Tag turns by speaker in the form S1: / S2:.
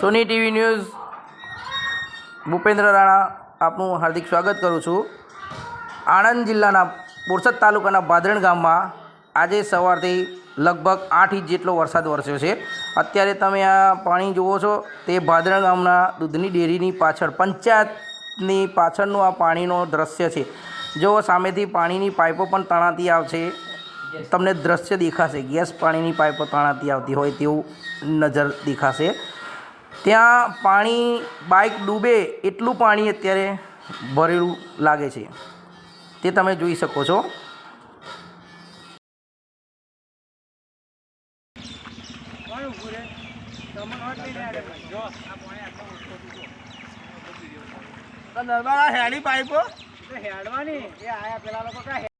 S1: Sony TV news. Bhupendra Rana આપનું હાર્દિક સ્વાગત કરું છું. આણંદ જિલ્લાના બોરસદ તાલુકાના ભાદરણ ગામમાં આજે સવારથી લગભગ આઠ ઇંચ જેટલો વરસાદ વરસ્યો છે. અત્યારે તમે આ પાણી જુઓ છો, તે ભાદરણ ગામના દૂધની ડેરીની પાછળ, પંચાયતની પાછળનું આ પાણીનો દ્રશ્ય છે. જો સામેથી પાણીની પાઇપો પણ તણાતી આવશે, તમને દ્રશ્ય દેખાશે. ગેસ પાણીની પાઇપો તણાતી આવતી હોય તેવું નજર દેખાશે. ત્યાં પાણી બાઇક ડૂબે એટલું પાણી અત્યારે ભરેલું લાગે છે. તે તમે જોઈ શકો છો.
S2: નર્મદા હેડી પાઇપો
S3: હેડવાની. એ આયા પેલા લોકો કા